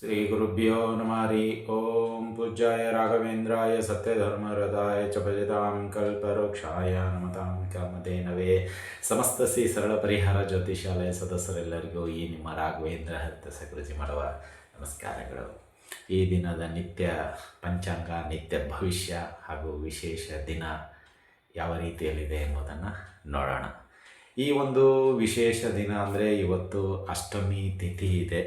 ಶ್ರೀ ಗುರುಭ್ಯೋ ನಮಾರಿ ಓಂ ಪೂಜ್ಯಾಯ ರಾಘವೇಂದ್ರಾಯ ಸತ್ಯಧರ್ಮರದಾಯ ಚ ಭಜತಾಂ ಕಲ್ಪರೋಕ್ಷಾಯ ನಮತಾಂ ಕಾಮಧೇನವೇ ಸಮಸ್ತ ಶ್ರೀ ಸರಳ ಪರಿಹಾರ ಜ್ಯೋತಿಷಾಲಯ ಸದಸ್ಯರೆಲ್ಲರಿಗೂ ಈ ನಿಮ್ಮ ರಾಘವೇಂದ್ರ ಹತ್ತ ಸಕೃಜಿ ಮಾಡುವ ನಮಸ್ಕಾರಗಳು. ಈ ದಿನದ ನಿತ್ಯ ಪಂಚಾಂಗ, ನಿತ್ಯ ಭವಿಷ್ಯ ಹಾಗೂ ವಿಶೇಷ ದಿನ ಯಾವ ರೀತಿಯಲ್ಲಿದೆ ಎಂಬುದನ್ನು ನೋಡೋಣ. ಈ ಒಂದು ವಿಶೇಷ ದಿನ ಅಂದರೆ ಇವತ್ತು ಅಷ್ಟಮಿ ತಿಥಿ ಇದೆ.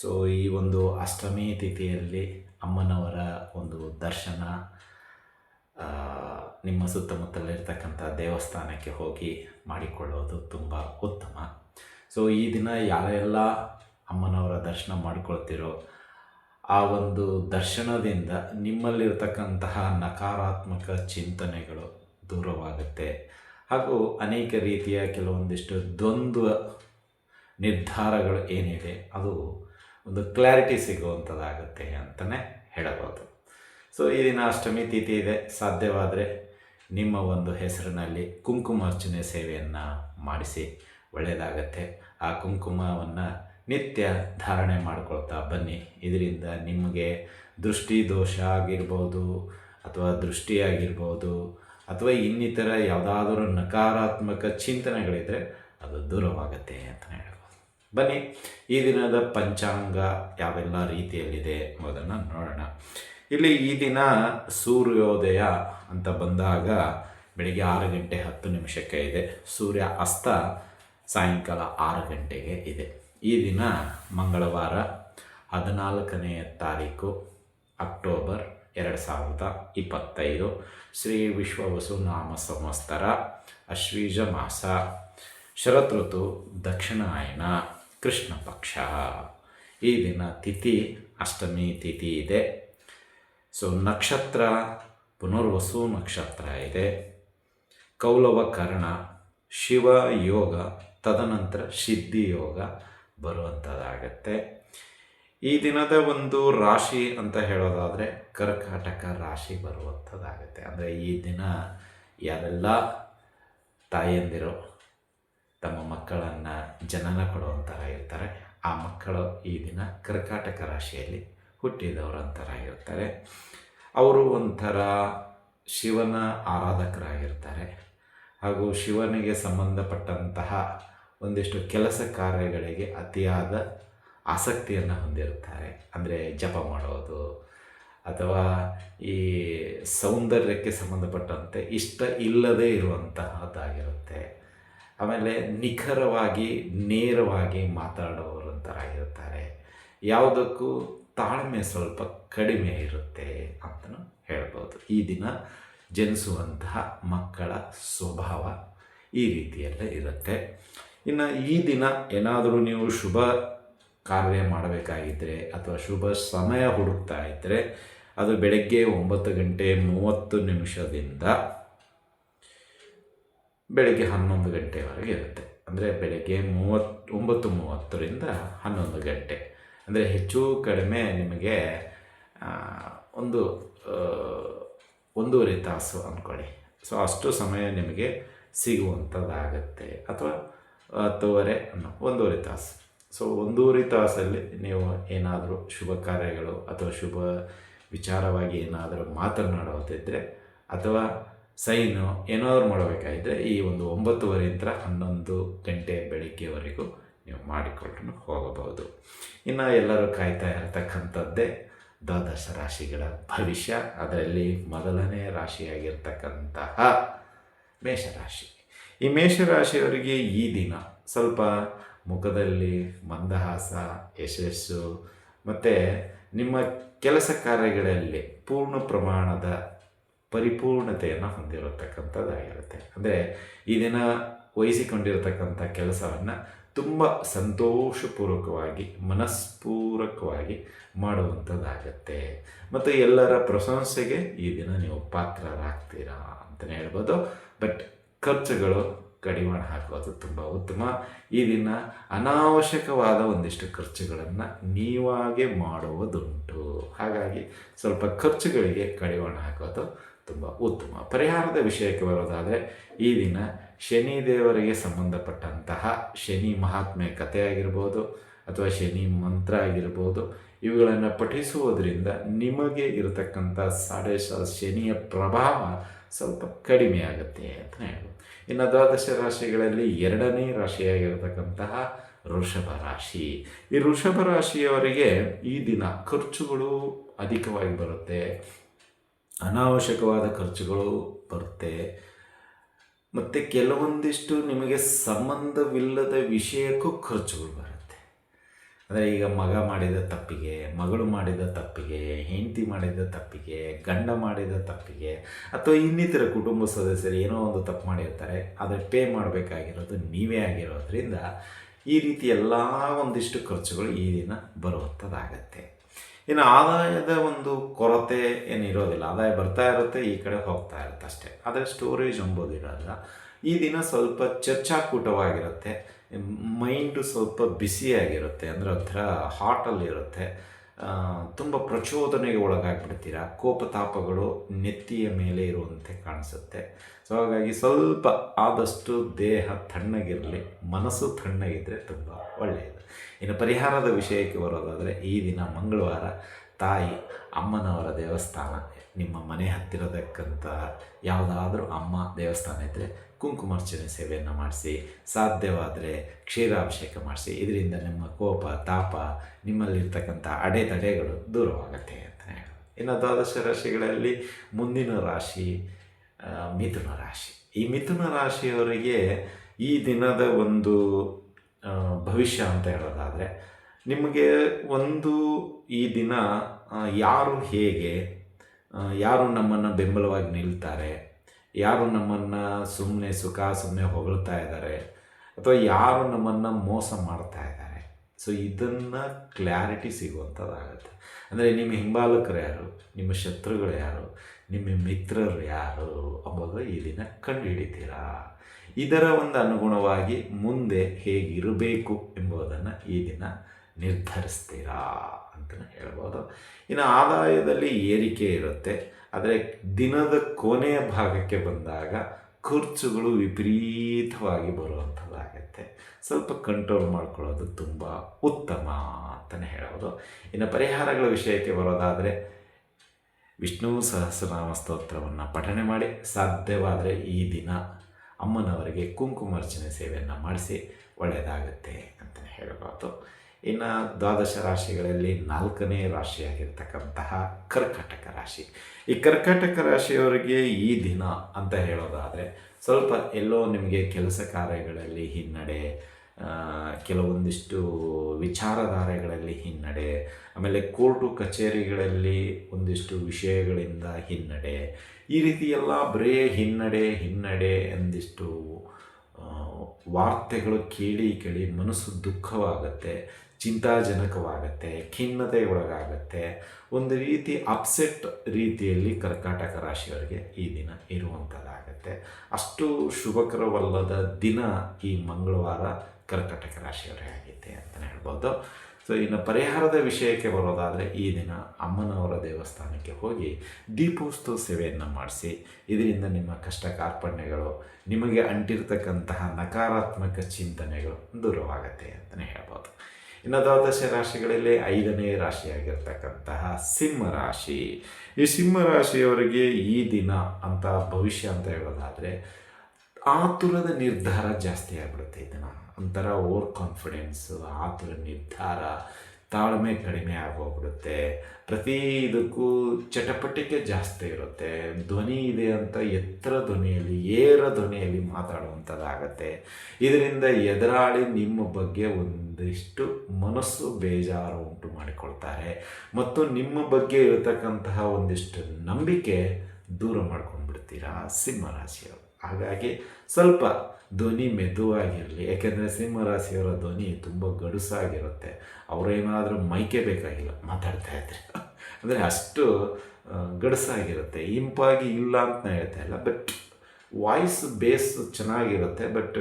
ಸೊ ಈ ಒಂದು ಅಷ್ಟಮಿ ತಿಥಿಯಲ್ಲಿ ಅಮ್ಮನವರ ಒಂದು ದರ್ಶನ ನಿಮ್ಮ ಸುತ್ತಮುತ್ತಲಿರ್ತಕ್ಕಂಥ ದೇವಸ್ಥಾನಕ್ಕೆ ಹೋಗಿ ಮಾಡಿಕೊಳ್ಳೋದು ತುಂಬ ಉತ್ತಮ. ಸೊ ಈ ದಿನ ಯಾರೆಲ್ಲ ಅಮ್ಮನವರ ದರ್ಶನ ಮಾಡಿಕೊಳ್ತಿರೋ, ಆ ಒಂದು ದರ್ಶನದಿಂದ ನಿಮ್ಮಲ್ಲಿರ್ತಕ್ಕಂತಹ ನಕಾರಾತ್ಮಕ ಚಿಂತನೆಗಳು ದೂರವಾಗುತ್ತೆ. ಹಾಗೂ ಅನೇಕ ರೀತಿಯ ಕೆಲವೊಂದಿಷ್ಟು ದ್ವಂದ್ವ ನಿರ್ಧಾರಗಳು ಏನಿದೆ, ಅದು ಒಂದು ಕ್ಲಾರಿಟಿ ಸಿಗುವಂಥದ್ದಾಗುತ್ತೆ ಅಂತಲೇ ಹೇಳಬಹುದು. ಸೊ ಈ ದಿನ ಅಷ್ಟಮಿ ತಿಥಿ ಇದೆ. ಸಾಧ್ಯವಾದರೆ ನಿಮ್ಮ ಒಂದು ಹೆಸರಿನಲ್ಲಿ ಕುಂಕುಮಾರ್ಚನೆ ಸೇವೆಯನ್ನು ಮಾಡಿಸಿ. ಒಳ್ಳೆಯದಾಗತ್ತೆ. ಆ ಕುಂಕುಮವನ್ನು ನಿತ್ಯ ಧಾರಣೆ ಮಾಡ್ಕೊಳ್ತಾ ಬನ್ನಿ. ಇದರಿಂದ ನಿಮಗೆ ದೃಷ್ಟಿ ದೋಷ ಆಗಿರ್ಬೋದು, ಅಥವಾ ದೃಷ್ಟಿಯಾಗಿರ್ಬೋದು ಅಥವಾ ಇನ್ನಿತರ ಯಾವುದಾದ್ರೂ ನಕಾರಾತ್ಮಕ ಚಿಂತನೆಗಳಿದ್ದರೆ ಅದು ದೂರವಾಗುತ್ತೆ ಅಂತಲೇ ಹೇಳ್ಬೋದು. ಬನ್ನಿ, ಈ ದಿನದ ಪಂಚಾಂಗ ಯಾವೆಲ್ಲ ರೀತಿಯಲ್ಲಿದೆ ಎಂಬುದನ್ನು ನೋಡೋಣ. ಇಲ್ಲಿ ಈ ದಿನ ಸೂರ್ಯೋದಯ ಅಂತ ಬಂದಾಗ ಬೆಳಿಗ್ಗೆ ಆರು ಗಂಟೆ ಹತ್ತು ನಿಮಿಷಕ್ಕೆ ಇದೆ. ಸೂರ್ಯ ಅಸ್ತ ಸಾಯಂಕಾಲ ಆರು ಗಂಟೆಗೆ ಇದೆ. ಈ ದಿನ ಮಂಗಳವಾರ ಹದಿನಾಲ್ಕನೆಯ ತಾರೀಕು, ಅಕ್ಟೋಬರ್ ಎರಡು ಸಾವಿರದ ಇಪ್ಪತ್ತೈದು. ಶ್ರೀ ವಿಶ್ವವಸು ನಾಮ ಸಂವತ್ಸರ ಅಶ್ವೀಜ ಮಾಸ, ಶರತ್ ಋತು, ದಕ್ಷಿಣಾಯನ. ಕೃಷ್ಣ ಪಕ್ಷ ಈ ದಿನ ತಿಥಿ, ಅಷ್ಟಮಿ ತಿಥಿ ಇದೆ. ಸೊ ನಕ್ಷತ್ರ, ಪುನರ್ವಸು ನಕ್ಷತ್ರ ಇದೆ. ಕೌಲವ ಕರ್ಣ, ಶಿವ ಯೋಗ, ತದನಂತರ ಸಿದ್ಧಿ ಯೋಗ ಬರುವಂಥದ್ದಾಗತ್ತೆ ಈ ದಿನದ ಒಂದು ರಾಶಿ ಅಂತ ಹೇಳೋದಾದರೆ ಕರ್ಕಾಟಕ ರಾಶಿ ಬರುವಂಥದ್ದಾಗತ್ತೆ ಅಂದರೆ ಈ ದಿನ ಯಾರೆಲ್ಲ ತಾಯಂದಿರು ತಮ್ಮ ಮಕ್ಕಳನ್ನು ಜನನ ಕೊಡುವಂಥರ ಇರ್ತಾರೆ ಆ ಮಕ್ಕಳು ಈ ದಿನ ಕರ್ಕಾಟಕ ರಾಶಿಯಲ್ಲಿ ಹುಟ್ಟಿದವರಂತರಾಗಿರ್ತಾರೆ ಅವರು ಒಂಥರ ಶಿವನ ಆರಾಧಕರಾಗಿರ್ತಾರೆ. ಹಾಗೂ ಶಿವನಿಗೆ ಸಂಬಂಧಪಟ್ಟಂತಹ ಒಂದಿಷ್ಟು ಕೆಲಸ ಕಾರ್ಯಗಳಿಗೆ ಅತಿಯಾದ ಆಸಕ್ತಿಯನ್ನು ಹೊಂದಿರುತ್ತಾರೆ. ಅಂದರೆ ಜಪ ಮಾಡೋದು, ಅಥವಾ ಈ ಸೌಂದರ್ಯಕ್ಕೆ ಸಂಬಂಧಪಟ್ಟಂತೆ ಇಷ್ಟ ಇಲ್ಲದೇ ಇರುವಂತಹದ್ದಾಗಿರುತ್ತೆ. ಆಮೇಲೆ ನಿಖರವಾಗಿ, ನೇರವಾಗಿ ಮಾತಾಡುವವರಂತರಾಗಿರ್ತಾರೆ ಯಾವುದಕ್ಕೂ ತಾಳ್ಮೆ ಸ್ವಲ್ಪ ಕಡಿಮೆ ಇರುತ್ತೆ ಅಂತಲೂ ಹೇಳ್ಬೋದು. ಈ ದಿನ ಜನಿಸುವಂತಹ ಮಕ್ಕಳ ಸ್ವಭಾವ ಈ ರೀತಿಯಲ್ಲೇ ಇರುತ್ತೆ. ಇನ್ನು ಈ ದಿನ ಏನಾದರೂ ನೀವು ಶುಭ ಕಾರ್ಯ ಮಾಡಬೇಕಾಗಿದ್ದರೆ ಅಥವಾ ಶುಭ ಸಮಯ ಹುಡುಕ್ತಾ ಇದ್ದರೆ ಅದು ಬೆಳಗ್ಗೆ ಒಂಬತ್ತು ಗಂಟೆ ಮೂವತ್ತು ನಿಮಿಷದಿಂದ ಬೆಳಗ್ಗೆ ಹನ್ನೊಂದು ಗಂಟೆವರೆಗೆ ಇರುತ್ತೆ. ಅಂದರೆ ಬೆಳಗ್ಗೆ ಮೂವತ್ತು ಒಂಬತ್ತು ಮೂವತ್ತರಿಂದ ಹನ್ನೊಂದು ಗಂಟೆ. ಅಂದರೆ ಹೆಚ್ಚು ಕಡಿಮೆ ನಿಮಗೆ ಒಂದು ಒಂದೂವರೆ ತಾಸು ಅಂದ್ಕೊಳ್ಳಿ ಸೊ, ಅಷ್ಟು ಸಮಯ ನಿಮಗೆ ಸಿಗುವಂಥದ್ದಾಗತ್ತೆ. ಅಥವಾ ಹತ್ತುವರೆ ಅನ್ನೋ ಒಂದೂವರೆ ತಾಸು. ಸೊ, ಒಂದೂವರೆ ತಾಸಲ್ಲಿ ನೀವು ಏನಾದರೂ ಶುಭ ಕಾರ್ಯಗಳು ಅಥವಾ ಶುಭ ವಿಚಾರವಾಗಿ ಏನಾದರೂ ಮಾತನಾಡೋದಿದ್ದರೆ ಅಥವಾ ಸೈನು ಏನಾದರೂ ಮಾಡಬೇಕಾಗಿದ್ದರೆ ಈ ಒಂದು ಒಂಬತ್ತುವರೆಯಿಂದ ಹನ್ನೊಂದು ಗಂಟೆ ಬೆಳಗ್ಗೆವರೆಗೂ ನೀವು ಮಾಡಿಕೊಂಡು ಹೋಗಬಹುದು. ಇನ್ನು ಎಲ್ಲರೂ ಕಾಯ್ತಾ ಇರತಕ್ಕಂಥದ್ದೇ ದ್ವಾದಶ ರಾಶಿಗಳ ಭವಿಷ್ಯ. ಅದರಲ್ಲಿ ಮೊದಲನೇ ರಾಶಿಯಾಗಿರ್ತಕ್ಕಂತಹ ಮೇಷರಾಶಿ. ಈ ಮೇಷರಾಶಿಯವರಿಗೆ ಈ ದಿನ ಸ್ವಲ್ಪ ಮುಖದಲ್ಲಿ ಮಂದಹಾಸ, ಯಶಸ್ಸು, ಮತ್ತು ನಿಮ್ಮ ಕೆಲಸ ಕಾರ್ಯಗಳಲ್ಲಿ ಪೂರ್ಣ ಪ್ರಮಾಣದ ಪರಿಪೂರ್ಣತೆಯನ್ನು ಹೊಂದಿರತಕ್ಕಂಥದ್ದಾಗಿರುತ್ತೆ ಅಂದರೆ ಈ ದಿನ ವಹಿಸಿಕೊಂಡಿರತಕ್ಕಂಥ ಕೆಲಸವನ್ನು ತುಂಬ ಸಂತೋಷಪೂರ್ವಕವಾಗಿ ಮನಸ್ಪೂರ್ವಕವಾಗಿ ಮಾಡುವಂಥದ್ದಾಗತ್ತೆ. ಮತ್ತು ಎಲ್ಲರ ಪ್ರಶಂಸೆಗೆ ಈ ದಿನ ನೀವು ಪಾತ್ರರಾಗ್ತೀರಾ ಅಂತಲೇ ಹೇಳ್ಬೋದು. ಬಟ್ ಖರ್ಚುಗಳು ಕಡಿವಾಣ ಹಾಕೋದು ತುಂಬ ಉತ್ತಮ. ಈ ದಿನ ಅನಾವಶ್ಯಕವಾದ ಒಂದಿಷ್ಟು ಖರ್ಚುಗಳನ್ನು ನೀವಾಗೆ ಮಾಡುವುದುಂಟು. ಹಾಗಾಗಿ ಸ್ವಲ್ಪ ಖರ್ಚುಗಳಿಗೆ ಕಡಿವಾಣ ಹಾಕೋದು ತುಂಬ ಉತ್ತಮ. ಪರಿಹಾರದ ವಿಷಯಕ್ಕೆ ಬರೋದಾದರೆ, ಈ ದಿನ ಶನಿ ದೇವರಿಗೆ ಸಂಬಂಧಪಟ್ಟಂತಹ ಶನಿ ಮಹಾತ್ಮೆ ಕಥೆ ಆಗಿರ್ಬೋದು ಅಥವಾ ಶನಿ ಮಂತ್ರ ಆಗಿರ್ಬೋದು, ಇವುಗಳನ್ನು ಪಠಿಸುವುದರಿಂದ ನಿಮಗೆ ಇರತಕ್ಕಂಥ ಸಾಡೆ ಶ- ಶನಿಯ ಪ್ರಭಾವ ಸ್ವಲ್ಪ ಕಡಿಮೆ ಆಗುತ್ತೆ ಅಂತಲೇ ಹೇಳ್ಬೋದು. ಇನ್ನು ದ್ವಾದಶ ರಾಶಿಗಳಲ್ಲಿ ಎರಡನೇ ರಾಶಿಯಾಗಿರತಕ್ಕಂತಹ ವೃಷಭ ರಾಶಿ. ಈ ವೃಷಭ ರಾಶಿಯವರಿಗೆ ಈ ದಿನ ಖರ್ಚುಗಳು ಅಧಿಕವಾಗಿ ಬರುತ್ತೆ. ಅನಾವಶ್ಯಕವಾದ ಖರ್ಚುಗಳು ಬರುತ್ತೆ. ಮತ್ತು ಕೆಲವೊಂದಿಷ್ಟು ನಿಮಗೆ ಸಂಬಂಧವಿಲ್ಲದ ವಿಷಯಕ್ಕೂ ಖರ್ಚುಗಳು ಬರುತ್ತೆ. ಅಂದರೆ ಈಗ ಮಗ ಮಾಡಿದ ತಪ್ಪಿಗೆ, ಮಗಳು ಮಾಡಿದ ತಪ್ಪಿಗೆ, ಹೆಂಡತಿ ಮಾಡಿದ ತಪ್ಪಿಗೆ, ಗಂಡ ಮಾಡಿದ ತಪ್ಪಿಗೆ, ಅಥವಾ ಇನ್ನಿತರ ಕುಟುಂಬ ಸದಸ್ಯರು ಏನೋ ಒಂದು ತಪ್ಪು ಮಾಡಿರ್ತಾರೆ, ಆದರೆ ಪೇ ಮಾಡಬೇಕಾಗಿರೋದು ನೀವೇ ಆಗಿರೋದ್ರಿಂದ ಈ ರೀತಿ ಎಲ್ಲ ಒಂದಿಷ್ಟು ಖರ್ಚುಗಳು ಈ ದಿನ ಬರುವಂಥದ್ದಾಗತ್ತೆ ಇನ್ನು ಆದಾಯದ ಒಂದು ಕೊರತೆ ಏನಿರೋದಿಲ್ಲ ಆದಾಯ ಬರ್ತಾ ಇರುತ್ತೆ, ಈ ಕಡೆ ಹೋಗ್ತಾ ಇರುತ್ತೆ ಅಷ್ಟೇ. ಆದರೆ ಸ್ಟೋರೇಜ್ ಎಂಬುದು ಇರೋಲ್ಲ ಈ ದಿನ ಸ್ವಲ್ಪ ಚರ್ಚಾಕೂಟವಾಗಿರುತ್ತೆ. ಮೈಂಡು ಸ್ವಲ್ಪ ಬಿಸಿಯಾಗಿರುತ್ತೆ ಅಂದರೆ ಒಂಥರ ಹಾಟಲ್ಲಿರುತ್ತೆ ತುಂಬ ಪ್ರಚೋದನೆಗೆ ಒಳಗಾಗ್ಬಿಡ್ತೀರಾ? ಕೋಪತಾಪಗಳು ನೆತ್ತಿಯ ಮೇಲೆ ಇರುವಂತೆ ಕಾಣಿಸುತ್ತೆ. ಸೊ ಹಾಗಾಗಿ ಸ್ವಲ್ಪ ಆದಷ್ಟು ದೇಹ ತಣ್ಣಗಿರಲಿ, ಮನಸ್ಸು ತಣ್ಣಗಿದ್ದರೆ ತುಂಬ ಒಳ್ಳೆಯದು. ಇನ್ನು ಪರಿಹಾರದ ವಿಷಯಕ್ಕೆ ಬರೋದಾದರೆ, ಈ ದಿನ ಮಂಗಳವಾರ ತಾಯಿ ಅಮ್ಮನವರ ದೇವಸ್ಥಾನ, ನಿಮ್ಮ ಮನೆ ಹತ್ತಿರದಕ್ಕಂಥ ಯಾವುದಾದ್ರೂ ಅಮ್ಮ ದೇವಸ್ಥಾನ ಇದ್ದರೆ ಕುಂಕುಮಾರ್ಚನೆ ಸೇವೆಯನ್ನು ಮಾಡಿಸಿ, ಸಾಧ್ಯವಾದರೆ ಕ್ಷೀರಾಭಿಷೇಕ ಮಾಡಿಸಿ, ಇದರಿಂದ ನಿಮ್ಮ ಕೋಪ, ತಾಪ, ನಿಮ್ಮಲ್ಲಿರ್ತಕ್ಕಂಥ ಅಡೆತಡೆಗಳು ದೂರವಾಗುತ್ತೆ ಅಂತ ಹೇಳಿ ಇನ್ನು ದ್ವಾದಶ ರಾಶಿಗಳಲ್ಲಿ ಮುಂದಿನ ರಾಶಿ ಮಿಥುನ ರಾಶಿ. ಈ ಮಿಥುನ ರಾಶಿಯವರಿಗೆ ಈ ದಿನದ ಒಂದು ಭವಿಷ್ಯ ಅಂತ ಹೇಳೋದಾದರೆ, ನಿಮಗೆ ಒಂದು ಈ ದಿನ ಯಾರು ಹೇಗೆ ಯಾರು ನಮ್ಮನ್ನು ಬೆಂಬಲವಾಗಿ ನಿಲ್ತಾರೆ ಯಾರು ನಮ್ಮನ್ನು ಸುಮ್ಮನೆ ಸುಖ ಸುಮ್ಮನೆ ಹೊಗಳ್ತಾ ಇದ್ದಾರೆ ಅಥವಾ ಯಾರು ನಮ್ಮನ್ನು ಮೋಸ ಮಾಡ್ತಾ ಇದ್ದಾರೆ ಸೊ ಇದನ್ನು ಕ್ಲಾರಿಟಿ ಸಿಗುವಂಥದ್ದಾಗುತ್ತೆ. ಅಂದರೆ ನಿಮ್ಮ ಹಿಂಬಾಲಕರು ಯಾರು? ನಿಮ್ಮ ಶತ್ರುಗಳು ಯಾರು? ನಿಮ್ಮ ಮಿತ್ರರು ಯಾರು? ಅಂಬೋದು ದಿನ ಕಂಡುಹಿಡಿತೀರಾ? ಇದರ ಒಂದು ಅನುಗುಣವಾಗಿ ಮುಂದೆ ಹೇಗಿರಬೇಕು ಎಂಬುದನ್ನು ಈ ದಿನ ನಿರ್ಧರಿಸ್ತೀರಾ ಅಂತ ಹೇಳ್ಬೋದು. ಇನ್ನು ಆದಾಯದಲ್ಲಿ ಏರಿಕೆ ಇರುತ್ತೆ. ಆದರೆ ದಿನದ ಕೊನೆಯ ಭಾಗಕ್ಕೆ ಬಂದಾಗ ಖರ್ಚುಗಳು ವಿಪರೀತವಾಗಿ ಬರುವಂಥದ್ದಾಗತ್ತೆ. ಸ್ವಲ್ಪ ಕಂಟ್ರೋಲ್ ಮಾಡ್ಕೊಳ್ಳೋದು ತುಂಬ ಉತ್ತಮ ಅಂತಲೇ ಹೇಳೋದು ಇನ್ನು ಪರಿಹಾರಗಳ ವಿಷಯಕ್ಕೆ ಬರೋದಾದರೆ ವಿಷ್ಣು ಸಹಸ್ರನಾಮ ಸ್ತೋತ್ರವನ್ನು ಪಠನೆ ಮಾಡಿ, ಸಾಧ್ಯವಾದರೆ ಈ ದಿನ ಅಮ್ಮನವರಿಗೆ ಕುಂಕುಮಾರ್ಚನೆ ಸೇವೆಯನ್ನು ಮಾಡಿಸಿ ಒಳ್ಳೆಯದಾಗುತ್ತೆ ಅಂತಲೇ ಹೇಳ್ಬೋದು. ಇನ್ನು ದ್ವಾದಶ ರಾಶಿಗಳಲ್ಲಿ ನಾಲ್ಕನೇ ರಾಶಿಯಾಗಿರ್ತಕ್ಕಂತಹ ಕರ್ಕಾಟಕ ರಾಶಿ. ಈ ಕರ್ಕಾಟಕ ರಾಶಿಯವರಿಗೆ ಈ ದಿನ ಅಂತ ಹೇಳೋದಾದರೆ ಸ್ವಲ್ಪ ಎಲ್ಲೋ ನಿಮಗೆ ಕೆಲಸ ಕಾರ್ಯಗಳಲ್ಲಿ ಹಿನ್ನಡೆ ಕೆಲವೊಂದಿಷ್ಟು ವಿಚಾರಧಾರೆಗಳಲ್ಲಿ ಹಿನ್ನಡೆ, ಆಮೇಲೆ ಕೋರ್ಟು ಕಚೇರಿಗಳಲ್ಲಿ ಒಂದಿಷ್ಟು ವಿಷಯಗಳಿಂದ ಹಿನ್ನಡೆ, ಈ ರೀತಿಯೆಲ್ಲ ಬರೇ ಹಿನ್ನಡೆ ಹಿನ್ನಡೆ ಒಂದಿಷ್ಟು ವಾರ್ತೆಗಳು ಕೇಳಿ ಕೇಳಿ ಮನಸ್ಸು ದುಃಖವಾಗುತ್ತೆ. ಚಿಂತಾಜನಕವಾಗುತ್ತೆ, ಖಿನ್ನತೆಗೊಳಗಾಗುತ್ತೆ. ಒಂದು ರೀತಿ ಅಪ್ಸೆಟ್ ರೀತಿಯಲ್ಲಿ ಕರ್ಕಾಟಕ ರಾಶಿಯವರಿಗೆ ಈ ದಿನ ಇರುವಂಥದ್ದಾಗತ್ತೆ. ಅಷ್ಟು ಶುಭಕರವಲ್ಲದ ದಿನ ಈ ಮಂಗಳವಾರ ಕರ್ಕಾಟಕ ರಾಶಿಯವರೇ ಆಗಿದೆ ಅಂತಲೇ ಹೇಳ್ಬೋದು. ಸೊ, ಇನ್ನು ಪರಿಹಾರದ ವಿಷಯಕ್ಕೆ ಬರೋದಾದರೆ ಈ ದಿನ ಅಮ್ಮನವರ ದೇವಸ್ಥಾನಕ್ಕೆ ಹೋಗಿ ದೀಪೋತ್ಸವ ಸೇವೆಯನ್ನು ಮಾಡಿಸಿ, ಇದರಿಂದ ನಿಮ್ಮ ಕಷ್ಟ ಕಾರ್ಪಣ್ಯಗಳು, ನಿಮಗೆ ಅಂಟಿರ್ತಕ್ಕಂತಹ ನಕಾರಾತ್ಮಕ ಚಿಂತನೆಗಳು ದೂರವಾಗುತ್ತೆ ಅಂತಲೇ ಹೇಳ್ಬೋದು. ಇನ್ನು ದ್ವಾದಶ ರಾಶಿಗಳಲ್ಲಿ ಐದನೇ ರಾಶಿಯಾಗಿರ್ತಕ್ಕಂತಹ ಸಿಂಹ ರಾಶಿ. ಈ ಸಿಂಹ ರಾಶಿಯವರಿಗೆ ಈ ದಿನ ಅಂತ ಭವಿಷ್ಯ ಅಂತ ಹೇಳೋದಾದರೆ ಆತುರದ ನಿರ್ಧಾರ ಜಾಸ್ತಿ ಆಗ್ಬಿಡುತ್ತೆ ಇದನ್ನ ಒಂಥರ ಓವರ್ ಕಾನ್ಫಿಡೆನ್ಸ್ ಆತುರ ನಿರ್ಧಾರ ತಾಳ್ಮೆ ಕಡಿಮೆ ಆಗೋಗ್ಬಿಡುತ್ತೆ. ಪ್ರತಿ ಇದಕ್ಕೂ ಚಟಪಟಿಕೆ ಜಾಸ್ತಿ ಇರುತ್ತೆ. ಧ್ವನಿ ಇದೆ ಅಂತ ಎತ್ತರ ಧ್ವನಿಯಲ್ಲಿ, ಏರ ಧ್ವನಿಯಲ್ಲಿ ಮಾತಾಡುವಂಥದ್ದಾಗತ್ತೆ. ಇದರಿಂದ ಎದುರಾಳಿ ನಿಮ್ಮ ಬಗ್ಗೆ ಒಂದಿಷ್ಟು ಮನಸ್ಸು ಬೇಜಾರು ಉಂಟು ಮಾಡಿಕೊಳ್ತಾರೆ. ಮತ್ತು ನಿಮ್ಮ ಬಗ್ಗೆ ಇರತಕ್ಕಂತಹ ಒಂದಿಷ್ಟು ನಂಬಿಕೆ ದೂರ ಮಾಡ್ಕೊಂಡ್ಬಿಡ್ತೀರಾ ಸಿಂಹರಾಶಿಯವರು ಹಾಗಾಗಿ ಸ್ವಲ್ಪ ಧ್ವನಿ ಮೆದುವಾಗಿರಲಿ, ಯಾಕೆಂದರೆ ಸಿಂಹರಾಶಿಯವರ ಧ್ವನಿ ತುಂಬ ಗಡುಸಾಗಿರುತ್ತೆ. ಅವರೇನಾದರೂ ಮೈಕೆ ಬೇಕಾಗಿಲ್ಲ, ಮಾತಾಡ್ತಾ ಇದ್ರೆ. ಅಂದರೆ ಅಷ್ಟು ಗಡಸಾಗಿರುತ್ತೆ. ಇಂಪಾಗಿ ಇಲ್ಲ ಅಂತ ನಾನು ಹೇಳ್ತಾ ಇಲ್ಲ ಬಟ್ ವಾಯ್ಸ್ ಬೇಸ್ ಚೆನ್ನಾಗಿರುತ್ತೆ ಬಟ್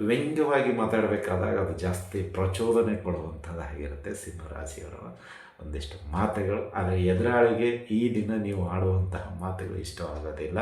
ವ್ಯಂಗ್ಯವಾಗಿ ಮಾತಾಡಬೇಕಾದಾಗ ಅದು ಜಾಸ್ತಿ ಪ್ರಚೋದನೆ ಕೊಡುವಂಥದ್ದಾಗಿರುತ್ತೆ ಸಿಂಹರಾಶಿಯವರ ಒಂದಿಷ್ಟು ಮಾತುಗಳು. ಆದರೆ ಎದುರಾಳಿಗೆ ಈ ದಿನ ನೀವು ಆಡುವಂತಹ ಮಾತುಗಳು ಇಷ್ಟವಾಗೋದಿಲ್ಲ.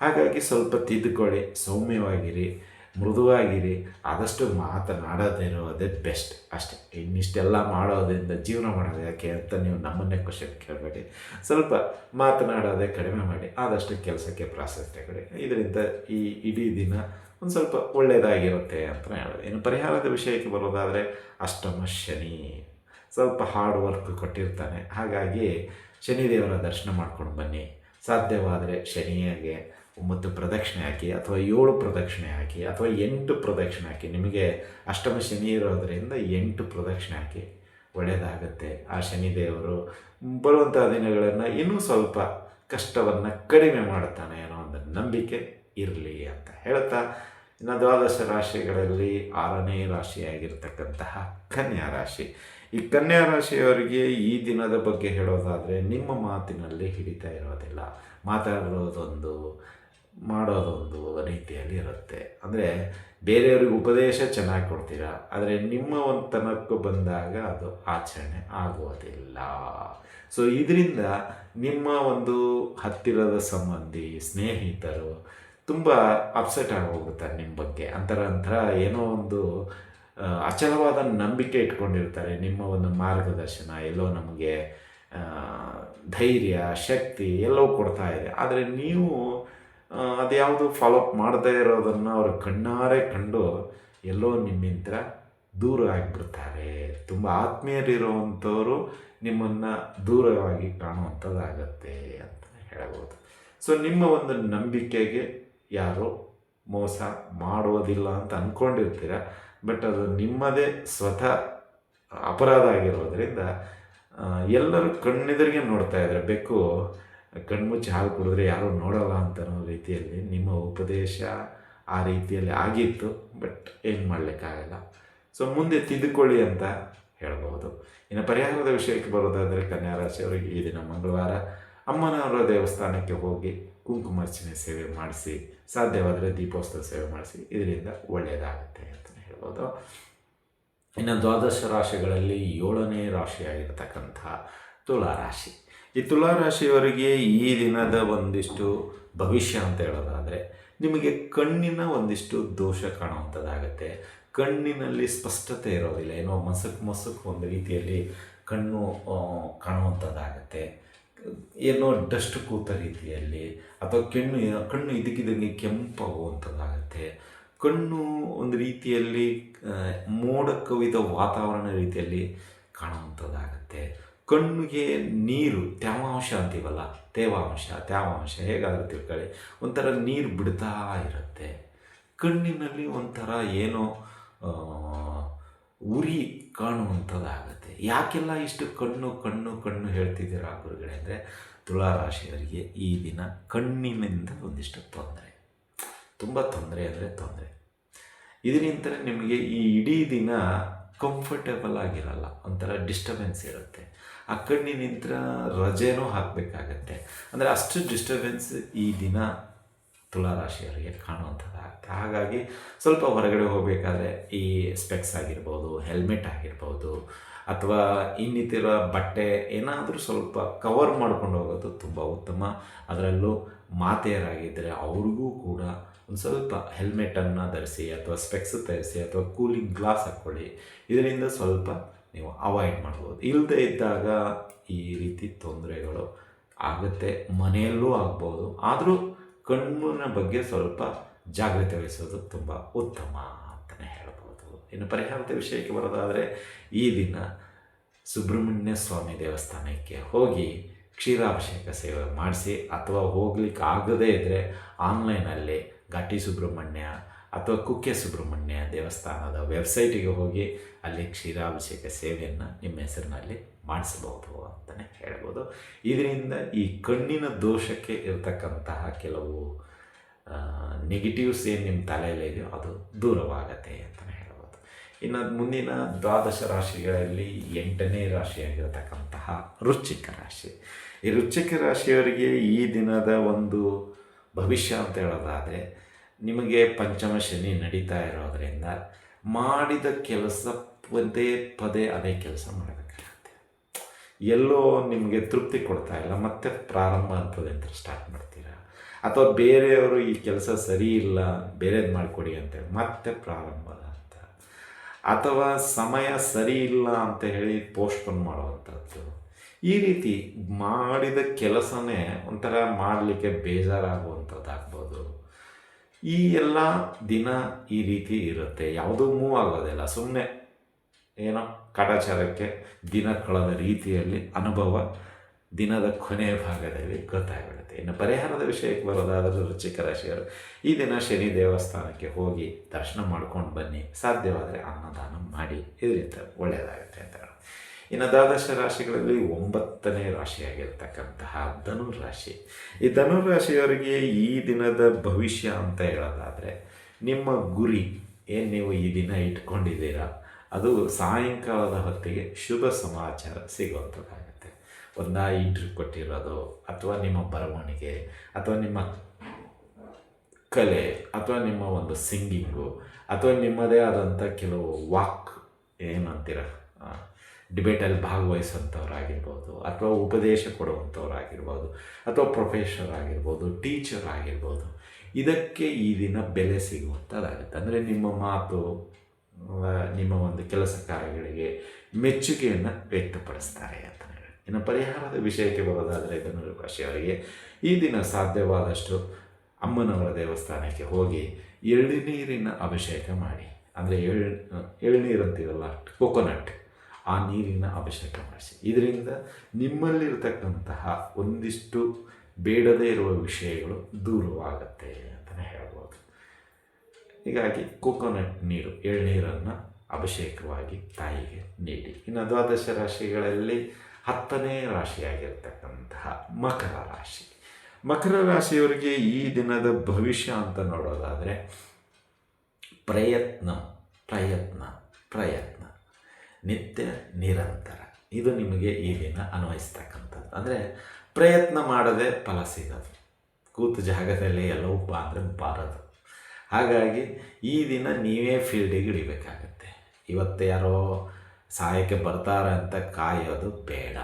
ಹಾಗಾಗಿ ಸ್ವಲ್ಪ ತಿದ್ದುಕೊಳ್ಳಿ ಸೌಮ್ಯವಾಗಿರಿ, ಮೃದುವಾಗಿರಿ. ಆದಷ್ಟು ಮಾತನಾಡದೇ ಇರೋದೇ ಬೆಸ್ಟ್ ಅಷ್ಟೇ. ಇನ್ನಿಷ್ಟೆಲ್ಲ ಮಾಡೋದ್ರಿಂದ ಜೀವನ ಮಾಡೋದು ಯಾಕೆ ಅಂತ ನೀವು ನಮ್ಮನ್ನೇ ಕ್ವಶನ್ ಕೇಳಬೇಡಿ. ಸ್ವಲ್ಪ ಮಾತನಾಡೋದೇ ಕಡಿಮೆ ಮಾಡಿ, ಆದಷ್ಟು ಕೆಲಸಕ್ಕೆ ಪ್ರಾಶಸ್ತ್ಯ ಕೊಡಿ ಇದರಿಂದ ಈ ಇಡೀ ದಿನ ಒಂದು ಸ್ವಲ್ಪ ಒಳ್ಳೆಯದಾಗಿರುತ್ತೆ ಅಂತ ಹೇಳೋದು. ಇನ್ನು ಪರಿಹಾರದ ವಿಷಯಕ್ಕೆ ಬರೋದಾದರೆ, ಅಷ್ಟಮ ಶನಿ. ಸ್ವಲ್ಪ ಹಾರ್ಡ್ ವರ್ಕ್ ಕೊಟ್ಟಿರ್ತಾನೆ. ಹಾಗಾಗಿ ಶನಿದೇವರ ದರ್ಶನ ಮಾಡ್ಕೊಂಡು ಬನ್ನಿ. ಸಾಧ್ಯವಾದರೆ ಶನಿಯಾಗೆ ಒಂಬತ್ತು ಪ್ರದಕ್ಷಿಣೆ ಹಾಕಿ ಅಥವಾ ಏಳು ಪ್ರದಕ್ಷಿಣೆ ಹಾಕಿ ಅಥವಾ ಎಂಟು ಪ್ರದಕ್ಷಿಣೆ ಹಾಕಿ, ನಿಮಗೆ ಅಷ್ಟಮ ಶನಿ ಇರೋದರಿಂದ ಎಂಟು ಪ್ರದಕ್ಷಿಣೆ ಹಾಕಿ ಒಳ್ಳೆಯದಾಗುತ್ತೆ ಆ ಶನಿದೇವರು ಬರುವಂಥ ದಿನಗಳನ್ನು ಇನ್ನೂ ಸ್ವಲ್ಪ ಕಷ್ಟವನ್ನು ಕಡಿಮೆ ಮಾಡುತ್ತಾನೆ ಅನ್ನೋ ಒಂದು ನಂಬಿಕೆ ಇರಲಿ ಅಂತ ಹೇಳ್ತಾ, ಇನ್ನು ದ್ವಾದಶ ರಾಶಿಗಳಲ್ಲಿ ಆರನೇ ರಾಶಿಯಾಗಿರ್ತಕ್ಕಂತಹ ಕನ್ಯಾ ರಾಶಿ. ಈ ಕನ್ಯಾ ರಾಶಿಯವರಿಗೆ ಈ ದಿನದ ಬಗ್ಗೆ ಹೇಳೋದಾದರೆ ನಿಮ್ಮ ಮಾತಿನಲ್ಲಿ ಹಿಡಿತಾ ಇರೋದಿಲ್ಲ. ಮಾತಾಡೋದೊಂದು ಮಾಡೋದೊಂದು ರೀತಿಯಲ್ಲಿ ಇರುತ್ತೆ. ಅಂದರೆ ಬೇರೆಯವ್ರಿಗೆ ಉಪದೇಶ ಚೆನ್ನಾಗಿ ಕೊಡ್ತೀರಾ? ಆದರೆ ನಿಮ್ಮ ಒಂದು ತನಕ್ಕೂ ಬಂದಾಗ ಅದು ಆಚರಣೆ ಆಗೋದಿಲ್ಲ. ಸೊ ಇದರಿಂದ ನಿಮ್ಮ ಒಂದು ಹತ್ತಿರದ ಸಂಬಂಧಿ ಸ್ನೇಹಿತರು ತುಂಬ ಅಪ್ಸೆಟ್ ಆಗಿ ಹೋಗುತ್ತಾರೆ ನಿಮ್ಮ ಬಗ್ಗೆ. ಅಂತರ ಏನೋ ಒಂದು ಅಚಲವಾದ ನಂಬಿಕೆ ಇಟ್ಕೊಂಡಿರ್ತಾರೆ. ನಿಮ್ಮ ಒಂದು ಮಾರ್ಗದರ್ಶನ, ಎಲ್ಲೋ ನಮಗೆ ಧೈರ್ಯ, ಶಕ್ತಿ ಎಲ್ಲವೂ ಕೊಡ್ತಾ ಇದೆ. ಆದರೆ ನೀವು ಅದ್ಯಾವುದು ಫಾಲೋಅಪ್ ಮಾಡದೇ ಇರೋದನ್ನು ಅವರು ಕಣ್ಣಾರೆ ಕಂಡು ಎಲ್ಲೋ ನಿಮ್ಮಿಂದ ದೂರ ಆಗಿಬಿಡ್ತಾರೆ. ತುಂಬ ಆತ್ಮೀಯರಿರುವಂಥವರು ನಿಮ್ಮನ್ನು ದೂರವಾಗಿ ಕಾಣುವಂಥದ್ದಾಗತ್ತೆ ಅಂತ ಹೇಳಬಹುದು ಸೊ ನಿಮ್ಮ ಒಂದು ನಂಬಿಕೆಗೆ ಯಾರು ಮೋಸ ಮಾಡೋದಿಲ್ಲ ಅಂತ ಅಂದ್ಕೊಂಡಿರ್ತೀರ ಬಟ್ ಅದು ನಿಮ್ಮದೇ ಸ್ವತಃ ಅಪರಾಧ ಆಗಿರೋದ್ರಿಂದ ಎಲ್ಲರೂ ಕಣ್ಣೆದುರಿಗೆ ನೋಡ್ತಾ ಇದ್ದಾರೆ ಬೆಕ್ಕು ಕಣ್ಮುಚ್ಚಿ ಹಾಲು ಕುಡಿದ್ರೆ ಯಾರೂ ನೋಡಲ್ಲ ಅಂತ ಅನ್ನೋ ರೀತಿಯಲ್ಲಿ ನಿಮ್ಮ ಉಪದೇಶ ಆ ರೀತಿಯಲ್ಲಿ ಆಗಿತ್ತು ಬಟ್ ಏನು ಮಾಡಲಿಕ್ಕಾಗಲ್ಲ. ಸೊ ಮುಂದೆ ತಿದ್ದುಕೊಳ್ಳಿ ಅಂತ ಹೇಳಬಹುದು. ಇನ್ನು ಪರಿಹಾರದ ವಿಷಯಕ್ಕೆ ಬರೋದಾದರೆ ಕನ್ಯಾ ರಾಶಿಯವರಿಗೆ ಈ ದಿನ ಮಂಗಳವಾರ ಅಮ್ಮನವರ ದೇವಸ್ಥಾನಕ್ಕೆ ಹೋಗಿ ಕುಂಕುಮಾರ್ಚನೆ ಸೇವೆ ಮಾಡಿಸಿ, ಸಾಧ್ಯವಾದರೆ ದೀಪೋತ್ಸವ ಸೇವೆ ಮಾಡಿಸಿ, ಇದರಿಂದ ಒಳ್ಳೆಯದಾಗುತ್ತೆ ಅಂತಲೇ ಹೇಳ್ಬೋದು ಇನ್ನು ದ್ವಾದಶ ರಾಶಿಗಳಲ್ಲಿ ಏಳನೇ ರಾಶಿಯಾಗಿರ್ತಕ್ಕಂಥ ತುಲಾ ರಾಶಿ ಈ ತುಲಾರಾಶಿಯವರಿಗೆ ಈ ದಿನದ ಒಂದಿಷ್ಟು ಭವಿಷ್ಯ ಅಂತ ಹೇಳೋದಾದರೆ, ನಿಮಗೆ ಕಣ್ಣಿನ ಒಂದಿಷ್ಟು ದೋಷ ಕಾಣುವಂಥದ್ದಾಗುತ್ತೆ. ಕಣ್ಣಿನಲ್ಲಿ ಸ್ಪಷ್ಟತೆ ಇರೋದಿಲ್ಲ. ಏನೋ ಮಸಕ್ ಮಸಕ್ ಒಂದು ರೀತಿಯಲ್ಲಿ ಕಣ್ಣು ಕಾಣುವಂಥದ್ದಾಗುತ್ತೆ. ಏನೋ ಡಸ್ಟ್ ಕೂತ ರೀತಿಯಲ್ಲಿ ಅಥವಾ ಕಣ್ಣು ಕಣ್ಣು ಇದಕ್ಕಿದ್ದಂಗೆ ಕೆಂಪಾಗುವಂಥದ್ದಾಗುತ್ತೆ ಕಣ್ಣು ಒಂದು ರೀತಿಯಲ್ಲಿ ಮೋಡ ಕವಿದ ವಾತಾವರಣ ರೀತಿಯಲ್ಲಿ ಕಾಣುವಂಥದ್ದಾಗತ್ತೆ. ಕಣ್ಣಿಗೆ ನೀರು ತೇವಾಂಶ ಅಂತೀವಲ್ಲ, ತೇವಾಂಶ ತೇವಾಂಶ ಹೇಗಾದರೂ ತಿಳ್ಕೊಳ್ಳಿ. ಒಂಥರ ನೀರು ಬಿಡ್ತಾ ಇರುತ್ತೆ. ಕಣ್ಣಿನಲ್ಲಿ ಒಂಥರ ಏನೋ ಉರಿ ಕಾಣುವಂಥದ್ದಾಗುತ್ತೆ. ಯಾಕೆಲ್ಲ ಇಷ್ಟು ಕಣ್ಣು ಕಣ್ಣು ಕಣ್ಣು ಹೇಳ್ತಿದ್ದೀರಾ ಗುರುಗಳೇ ಅಂದರೆ ತುಳಾರಾಶಿಯವರಿಗೆ ಈ ದಿನ ಕಣ್ಣಿನಿಂದ ಒಂದಿಷ್ಟು ತೊಂದರೆ. ತುಂಬ ತೊಂದರೆ ಅಂದರೆ ತೊಂದರೆ. ಇದರಿಂದ ನಿಮಗೆ ಈ ಇಡೀ ದಿನ ಕಂಫರ್ಟೇಬಲ್ ಆಗಿರಲ್ಲ, ಒಂಥರ ಡಿಸ್ಟರ್ಬೆನ್ಸ್ ಇರುತ್ತೆ. ಆ ಕಣ್ಣಿನಿಂದ ರಜೆನೂ ಹಾಕಬೇಕಾಗತ್ತೆ. ಅಂದರೆ ಅಷ್ಟು ಡಿಸ್ಟರ್ಬೆನ್ಸ್ ಈ ದಿನ ತುಲಾರಾಶಿಯವರಿಗೆ ಕಾಣುವಂಥದ್ದಾಗುತ್ತೆ. ಹಾಗಾಗಿ ಸ್ವಲ್ಪ ಹೊರಗಡೆ ಹೋಗಬೇಕಾದ್ರೆ ಈ ಸ್ಪೆಕ್ಸ್ ಆಗಿರ್ಬೋದು ಹೆಲ್ಮೆಟ್ ಆಗಿರ್ಬೋದು, ಅಥವಾ ಇನ್ನಿತರ ಬಟ್ಟೆ ಏನಾದರೂ ಸ್ವಲ್ಪ ಕವರ್ ಮಾಡ್ಕೊಂಡು ಹೋಗೋದು ತುಂಬ ಉತ್ತಮ. ಅದರಲ್ಲೂ ಮಾತೆಯರಾಗಿದ್ದರೆ ಅವ್ರಿಗೂ ಕೂಡ ಒಂದು ಸ್ವಲ್ಪ ಹೆಲ್ಮೆಟನ್ನು ಧರಿಸಿ ಅಥವಾ ಸ್ಪೆಕ್ಸ್ ಧರಿಸಿ ಅಥವಾ ಕೂಲಿಂಗ್ ಗ್ಲಾಸ್ ಹಾಕ್ಕೊಳ್ಳಿ ಇದರಿಂದ ಸ್ವಲ್ಪ ನೀವು ಅವಾಯ್ಡ್ ಮಾಡ್ಬೋದು. ಇಲ್ಲದೆ ಇದ್ದಾಗ ಈ ರೀತಿ ತೊಂದರೆಗಳು ಆಗುತ್ತೆ, ಮನೆಯಲ್ಲೂ ಆಗ್ಬೋದು. ಆದರೂ ಕಣ್ಣಿನ ಬಗ್ಗೆ ಸ್ವಲ್ಪ ಜಾಗ್ರತೆ ವಹಿಸೋದು ತುಂಬ ಉತ್ತಮ ಅಂತಲೇ ಹೇಳ್ಬೋದು. ಇನ್ನು ಪರಿಹಾರದ ವಿಷಯಕ್ಕೆ ಬರೋದಾದರೆ, ಈ ದಿನ ಸುಬ್ರಹ್ಮಣ್ಯ ಸ್ವಾಮಿ ದೇವಸ್ಥಾನಕ್ಕೆ ಹೋಗಿ ಕ್ಷೀರಾಭಿಷೇಕ ಸೇವೆ ಮಾಡಿಸಿ, ಅಥವಾ ಹೋಗ್ಲಿಕ್ಕೆ ಆಗದೇ ಇದ್ದರೆ ಆನ್ಲೈನಲ್ಲಿ ಘಾಟಿ ಸುಬ್ರಹ್ಮಣ್ಯ ಅಥವಾ ಕುಕ್ಕೆ ಸುಬ್ರಹ್ಮಣ್ಯ ದೇವಸ್ಥಾನದ ವೆಬ್ಸೈಟಿಗೆ ಹೋಗಿ ಅಲ್ಲಿ ಕ್ಷೀರಾಭಿಷೇಕ ಸೇವೆಯನ್ನು ನಿಮ್ಮ ಹೆಸರಿನಲ್ಲಿ ಮಾಡಿಸಬಹುದು ಅಂತಲೇ ಹೇಳ್ಬೋದು. ಇದರಿಂದ ಈ ಕಣ್ಣಿನ ದೋಷಕ್ಕೆ ಇರತಕ್ಕಂತಹ ಕೆಲವು ನೆಗೆಟಿವ್ಸ್ ಏನು ನಿಮ್ಮ ತಲೆಯಲ್ಲಿ ಇದೆಯೋ ಅದು ದೂರವಾಗತ್ತೆ ಅಂತಲೇ ಹೇಳ್ಬೋದು. ಇನ್ನು ಮುಂದಿನ ದ್ವಾದಶ ರಾಶಿಗಳಲ್ಲಿ ಎಂಟನೇ ರಾಶಿಯಾಗಿರತಕ್ಕಂತಹ ರುಚಿಕ ರಾಶಿ. ಈ ರುಚಿಕ ರಾಶಿಯವರಿಗೆ ಈ ದಿನದ ಒಂದು ಭವಿಷ್ಯ ಅಂತ ಹೇಳೋದಾದರೆ ನಿಮಗೆ ಪಂಚಮ ಶನಿ ನಡೀತಾ ಇರೋದರಿಂದ ಮಾಡಿದ ಕೆಲಸ ಪದೇ ಪದೇ ಅದೇ ಕೆಲಸ ಮಾಡಬೇಕಾಗತ್ತೆ. ಎಲ್ಲೋ ನಿಮಗೆ ತೃಪ್ತಿ ಕೊಡ್ತಾ ಇಲ್ಲ, ಮತ್ತೆ ಪ್ರಾರಂಭ ಹಂತದಿಂದ ಸ್ಟಾರ್ಟ್ ಮಾಡ್ತೀರಾ? ಅಥವಾ ಬೇರೆಯವರು ಈ ಕೆಲಸ ಸರಿ ಇಲ್ಲ, ಬೇರೆದು ಮಾಡಿಕೊಡಿ ಅಂತೇಳಿ ಮತ್ತೆ ಪ್ರಾರಂಭ ಅಂತ. ಅಥವಾ ಸಮಯ ಸರಿ ಇಲ್ಲ ಅಂತ ಹೇಳಿ ಪೋಸ್ಟ್ಪೋನ್ ಮಾಡುವಂಥದ್ದು. ಈ ರೀತಿ ಮಾಡಿದ ಕೆಲಸನೇ ಒಂಥರ ಮಾಡಲಿಕ್ಕೆ ಬೇಜಾರಾಗುವಂಥದ್ದಾಗ್ಬೋದು. ಈ ಎಲ್ಲ ದಿನ ಈ ರೀತಿ ಇರುತ್ತೆ. ಯಾವುದೂ ಮೂವ್ ಆಗೋದಿಲ್ಲ. ಸುಮ್ಮನೆ ಏನೋ ಕಾಟಾಚಾರಕ್ಕೆ ದಿನ ಕಳೆದ ರೀತಿಯಲ್ಲಿ ಅನುಭವ ದಿನದ ಕೊನೆಯ ಭಾಗದಲ್ಲಿ ಗೊತ್ತಾಗಿಬಿಡುತ್ತೆ. ಇನ್ನು ಪರಿಹಾರದ ವಿಷಯಕ್ಕೆ ಬರೋದಾದರೆ ರುಚಿಕ ರಾಶಿಯರು ಈ ದಿನ ಶನಿ ದೇವಸ್ಥಾನಕ್ಕೆ ಹೋಗಿ ದರ್ಶನ ಮಾಡ್ಕೊಂಡು ಬನ್ನಿ. ಸಾಧ್ಯವಾದರೆ ಅನ್ನದಾನ ಮಾಡಿ. ಇದರಿಂದ ಒಳ್ಳೆಯದಾಗುತ್ತೆ ಅಂತ ಇನ್ನು ದ್ವಾದಶ ರಾಶಿಗಳಲ್ಲಿ ಒಂಬತ್ತನೇ ರಾಶಿಯಾಗಿರ್ತಕ್ಕಂತಹ ಧನುರಾಶಿ ಈ ಧನುರಾಶಿಯವರಿಗೆ ಈ ದಿನದ ಭವಿಷ್ಯ ಅಂತ ಹೇಳೋದಾದರೆ, ನಿಮ್ಮ ಗುರಿ ಏನು ನೀವು ಈ ದಿನ ಇಟ್ಕೊಂಡಿದ್ದೀರಾ, ಅದು ಸಾಯಂಕಾಲದ ಹೊತ್ತಿಗೆ ಶುಭ ಸಮಾಚಾರ ಸಿಗುವಂಥದ್ದಾಗುತ್ತೆ. ಒಂದ ಇಂಟ್ರಿ ಕೊಟ್ಟಿರೋದು, ಅಥವಾ ನಿಮ್ಮ ಬರವಣಿಗೆ, ಅಥವಾ ನಿಮ್ಮ ಕಲೆ, ಅಥವಾ ನಿಮ್ಮ ಒಂದು ಸಿಂಗಿಂಗು ಅಥವಾ ನಿಮ್ಮದೇ ಆದಂಥ ಕೆಲವು ವಾಕ್ ಏನಂತೀರ ಡಿಬೇಟಲ್ಲಿ ಭಾಗವಹಿಸುವಂಥವ್ರಾಗಿರ್ಬೋದು, ಅಥವಾ ಉಪದೇಶ ಕೊಡುವಂಥವ್ರಾಗಿರ್ಬೋದು, ಅಥವಾ ಪ್ರೊಫೆಷರ್ ಆಗಿರ್ಬೋದು ಟೀಚರ್ ಆಗಿರ್ಬೋದು, ಇದಕ್ಕೆ ಈ ದಿನ ಬೆಲೆ ಸಿಗುವಂಥದ್ದಾಗುತ್ತೆ. ಅಂದರೆ ನಿಮ್ಮ ಮಾತು ನಿಮ್ಮ ಒಂದು ಕೆಲಸ ಕಾರ್ಯಗಳಿಗೆ ಮೆಚ್ಚುಗೆಯನ್ನು ವ್ಯಕ್ತಪಡಿಸ್ತಾರೆ ಅಂತ ಹೇಳಿ. ಇನ್ನು ಪರಿಹಾರದ ವಿಷಯಕ್ಕೆ ಬರೋದಾದರೆ ಧನುರು ರಾಶಿಯವರಿಗೆ ಈ ದಿನ ಸಾಧ್ಯವಾದಷ್ಟು ಅಮ್ಮನವರ ದೇವಸ್ಥಾನಕ್ಕೆ ಹೋಗಿ ಎಳ್ನೀರಿನ ಅಭಿಷೇಕ ಮಾಡಿ. ಅಂದರೆ ಎಳ್ ಎಳ್ನೀರು ಅಂತೀವಲ್ಲ ಕೋಕೋನಟ್ ಆ ನೀರಿನ ಅಭಿಷೇಕ ಮಾಡಿಸಿ. ಇದರಿಂದ ನಿಮ್ಮಲ್ಲಿರತಕ್ಕಂತಹ ಒಂದಿಷ್ಟು ಬೇಡದೇ ಇರುವ ವಿಷಯಗಳು ದೂರವಾಗುತ್ತೆ ಅಂತಲೇ ಹೇಳ್ಬೋದು. ಹೀಗಾಗಿ ಕೋಕೋನಟ್ ನೀರು, ಎಳ್ನೀರನ್ನು ಅಭಿಷೇಕವಾಗಿ ತಾಯಿಗೆ ನೀಡಿ. ಇನ್ನು ದ್ವಾದಶ ರಾಶಿಗಳಲ್ಲಿ ಹತ್ತನೇ ರಾಶಿಯಾಗಿರ್ತಕ್ಕಂತಹ ಮಕರ ರಾಶಿ. ಮಕರ ರಾಶಿಯವರಿಗೆ ಈ ದಿನದ ಭವಿಷ್ಯ ಅಂತ ನೋಡೋದಾದರೆ ಪ್ರಯತ್ನ ಪ್ರಯತ್ನ ಪ್ರಯತ್ನ. ನಿತ್ಯ ನಿರಂತರ. ಇದು ನಿಮಗೆ ಈ ದಿನ ಅನ್ವಯಿಸ್ತಕ್ಕಂಥದ್ದು. ಅಂದರೆ ಪ್ರಯತ್ನ ಮಾಡದೆ ಫಲ ಸಿಗೋದು. ಕೂತು ಜಾಗದಲ್ಲಿ ಎಲ್ಲವೂ ಬಾ ಅಂದರೆ ಬಾರದು. ಹಾಗಾಗಿ ಈ ದಿನ ನೀವೇ ಫೀಲ್ಡಿಗೆ ಇಳಿಬೇಕಾಗತ್ತೆ. ಇವತ್ತು ಯಾರೋ ಸಹಾಯಕ್ಕೆ ಬರ್ತಾರೆ ಅಂತ ಕಾಯೋದು ಬೇಡ.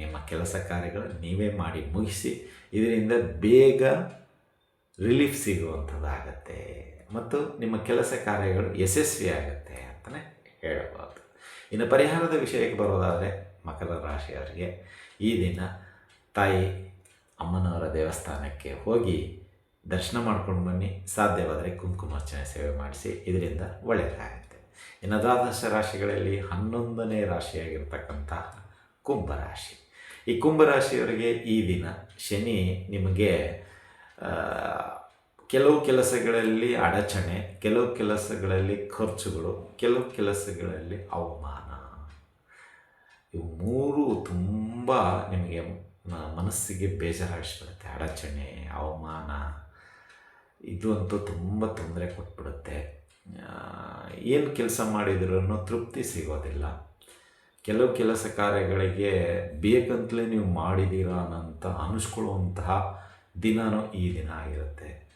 ನಿಮ್ಮ ಕೆಲಸ ಕಾರ್ಯಗಳು ನೀವೇ ಮಾಡಿ ಮುಗಿಸಿ ಇದರಿಂದ ಬೇಗ ರಿಲೀಫ್ ಸಿಗುವಂಥದ್ದಾಗತ್ತೆ ಮತ್ತು ನಿಮ್ಮ ಕೆಲಸ ಕಾರ್ಯಗಳು ಯಶಸ್ವಿ ಆಗುತ್ತೆ ಅಂತಲೇ ಹೇಳಬಹುದು ಇನ್ನು ಪರಿಹಾರದ ವಿಷಯಕ್ಕೆ ಬರೋದಾದರೆ ಮಕರ ರಾಶಿಯವರಿಗೆ ಈ ದಿನ ತಾಯಿ ಅಮ್ಮನವರ ದೇವಸ್ಥಾನಕ್ಕೆ ಹೋಗಿ ದರ್ಶನ ಮಾಡ್ಕೊಂಡು ಬನ್ನಿ. ಸಾಧ್ಯವಾದರೆ ಕುಂಕುಮಾರ್ಚನೆ ಸೇವೆ ಮಾಡಿಸಿ ಇದರಿಂದ ಒಳ್ಳೆಯದಾಗುತ್ತೆ. ಇನ್ನು ದ್ವಾದಶ ರಾಶಿಗಳಲ್ಲಿ ಹನ್ನೊಂದನೇ ರಾಶಿಯಾಗಿರ್ತಕ್ಕಂತಹ ಕುಂಭರಾಶಿ ಈ ಕುಂಭರಾಶಿಯವರಿಗೆ ಈ ದಿನ ಶನಿ ನಿಮಗೆ ಕೆಲವು ಕೆಲಸಗಳಲ್ಲಿ ಅಡಚಣೆ, ಕೆಲವು ಕೆಲಸಗಳಲ್ಲಿ ಖರ್ಚುಗಳು, ಕೆಲವು ಕೆಲಸಗಳಲ್ಲಿ ಅವಮಾನ. ಇವು ಮೂರು ತುಂಬ ನಿಮಗೆ ಮನಸ್ಸಿಗೆ ಬೇಜಾರಾಗಿಸ್ಬಿಡುತ್ತೆ ಅಡಚಣೆ, ಅವಮಾನ. ಇದು ಅಂತೂ ತುಂಬ ತೊಂದರೆ ಕೊಟ್ಬಿಡುತ್ತೆ. ಏನು ಕೆಲಸ ಮಾಡಿದ್ರೂ ತೃಪ್ತಿ ಸಿಗೋದಿಲ್ಲ. ಕೆಲವು ಕೆಲಸ ಕಾರ್ಯಗಳಿಗೆ ಬೇಕಂತಲೇ ನೀವು ಮಾಡಿದ್ದೀರಾ ಅನ್ನೋಂಥ ಅನಿಸ್ಕೊಳ್ಳುವಂತಹ ದಿನವೂ ಈ ದಿನ ಆಗಿರುತ್ತೆ.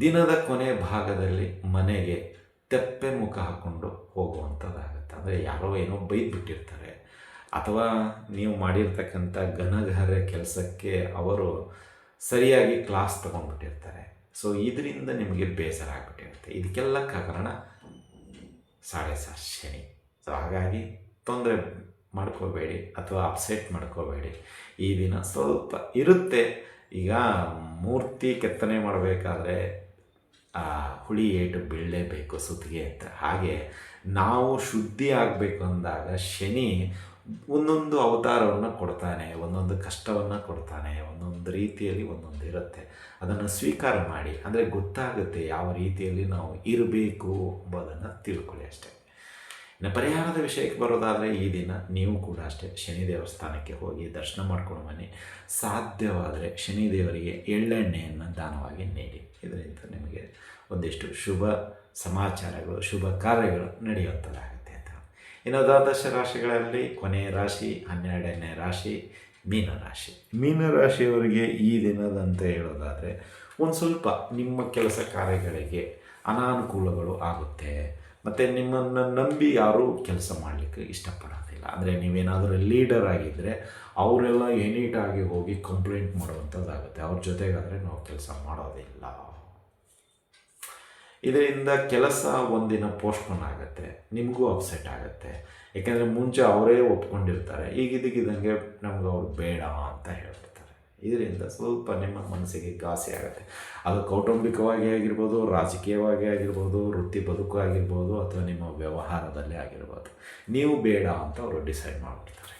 ದಿನದ ಕೊನೆ ಭಾಗದಲ್ಲಿ ಮನೆಗೆ ತೆಪ್ಪೆ ಮುಖ ಹಾಕ್ಕೊಂಡು ಹೋಗುವಂಥದ್ದಾಗುತ್ತೆ. ಅಂದರೆ ಯಾರೋ ಏನೋ ಬೈದ್ಬಿಟ್ಟಿರ್ತಾರೆ. ಅಥವಾ ನೀವು ಮಾಡಿರ್ತಕ್ಕಂಥ ಘನಘರ ಕೆಲಸಕ್ಕೆ ಅವರು ಸರಿಯಾಗಿ ಕ್ಲಾಸ್ ತೊಗೊಂಡ್ಬಿಟ್ಟಿರ್ತಾರೆ. ಸೊ ಇದರಿಂದ ನಿಮಗೆ ಬೇಸರ ಆಗಿಬಿಟ್ಟಿರುತ್ತೆ. ಇದಕ್ಕೆಲ್ಲ ಕಾರಣ ಸಾಡೆ ಸಾ ಶನಿ. ಸೊ ಹಾಗಾಗಿ ತೊಂದರೆ ಮಾಡ್ಕೋಬೇಡಿ ಅಥವಾ ಅಪ್ಸೆಟ್ ಮಾಡ್ಕೋಬೇಡಿ. ಈ ದಿನ ಸ್ವಲ್ಪ ಇರುತ್ತೆ. ಈಗ ಮೂರ್ತಿ ಕೆತ್ತನೆ ಮಾಡಬೇಕಾದ್ರೆ ಹುಳಿ ಏಟು ಬೀಳಲೇಬೇಕು ಸುತ್ತಿಗೆ ಅಂತ. ಹಾಗೆ ನಾವು ಶುದ್ಧಿ ಆಗಬೇಕು ಅಂದಾಗ ಶನಿ ಒಂದೊಂದು ಅವತಾರವನ್ನು ಕೊಡ್ತಾನೆ, ಒಂದೊಂದು ಕಷ್ಟವನ್ನು ಕೊಡ್ತಾನೆ, ಒಂದೊಂದು ರೀತಿಯಲ್ಲಿ ಒಂದೊಂದು ಇರುತ್ತೆ. ಅದನ್ನು ಸ್ವೀಕಾರ ಮಾಡಿ, ಅಂದರೆ ಗೊತ್ತಾಗುತ್ತೆ ಯಾವ ರೀತಿಯಲ್ಲಿ ನಾವು ಇರಬೇಕು ಎಂಬುದನ್ನು ತಿಳ್ಕೊಳ್ಳಿ ಅಷ್ಟೇ. ಇನ್ನು ಪರಿಹಾರದ ವಿಷಯಕ್ಕೆ ಬರೋದಾದರೆ ಈ ದಿನ ನೀವು ಕೂಡ ಅಷ್ಟೇ ಶನಿ ದೇವಸ್ಥಾನಕ್ಕೆ ಹೋಗಿ ದರ್ಶನ ಮಾಡ್ಕೊಂಡು ಬನ್ನಿ. ಸಾಧ್ಯವಾದರೆ ಶನಿ ದೇವರಿಗೆ ಎಳ್ಳೆಣ್ಣೆಯನ್ನು ದಾನವಾಗಿ ನೀಡಿ. ಇದರಿಂದ ನಿಮಗೆ ಒಂದಿಷ್ಟು ಶುಭ ಸಮಾಚಾರಗಳು, ಶುಭ ಕಾರ್ಯಗಳು ನಡೆಯುವಂಥದ್ದಾಗುತ್ತೆ ಅಂತ. ಇನ್ನು ದ್ವಾದಶ ರಾಶಿಗಳಲ್ಲಿ ಕೊನೆಯ ರಾಶಿ, ಹನ್ನೆರಡನೇ ರಾಶಿ ಮೀನರಾಶಿ ಮೀನರಾಶಿಯವರಿಗೆ ಈ ದಿನದಂತ ಹೇಳೋದಾದರೆ ಒಂದು ಸ್ವಲ್ಪ ನಿಮ್ಮ ಕೆಲಸ ಕಾರ್ಯಗಳಿಗೆ ಅನಾನುಕೂಲಗಳು ಆಗುತ್ತೆ. ಮತ್ತು ನಿಮ್ಮನ್ನು ನಂಬಿ ಯಾರೂ ಕೆಲಸ ಮಾಡಲಿಕ್ಕೆ ಇಷ್ಟಪಡೋದಿಲ್ಲ. ಅಂದರೆ ನೀವೇನಾದರೂ ಲೀಡರ್ ಆಗಿದ್ದರೆ ಅವರೆಲ್ಲ ಎನಿಟಾಗಿ ಹೋಗಿ ಕಂಪ್ಲೇಂಟ್ ಮಾಡುವಂಥದ್ದಾಗುತ್ತೆ. ಅವ್ರ ಜೊತೆಗಾದರೆ ನಾವು ಕೆಲಸ ಮಾಡೋದಿಲ್ಲ. ಇದರಿಂದ ಕೆಲಸ ಒಂದಿನ ಪೋಸ್ಟ್ಪೋನ್ ಆಗುತ್ತೆ. ನಿಮಗೂ ಅಪ್ಸೆಟ್ ಆಗುತ್ತೆ. ಯಾಕೆಂದರೆ ಮುಂಚೆ ಅವರೇ ಒಪ್ಕೊಂಡಿರ್ತಾರೆ. ಈಗ ನಮ್ಗೆ ಅವ್ರು ಬೇಡ ಅಂತ ಹೇಳ್ಬಿಡ್ತಾರೆ ಇದರಿಂದ ಸ್ವಲ್ಪ ನಿಮ್ಮ ಮನಸ್ಸಿಗೆ ಘಾಸಿ ಆಗುತ್ತೆ. ಅದು ಕೌಟುಂಬಿಕವಾಗಿ ಆಗಿರ್ಬೋದು, ರಾಜಕೀಯವಾಗಿ ಆಗಿರ್ಬೋದು, ವೃತ್ತಿ ಬದುಕು ಆಗಿರ್ಬೋದು ಅಥವಾ ನಿಮ್ಮ ವ್ಯವಹಾರದಲ್ಲೇ ಆಗಿರ್ಬೋದು. ನೀವು ಬೇಡ ಅಂತ ಅವರು ಡಿಸೈಡ್ ಮಾಡಿಬಿಡ್ತಾರೆ.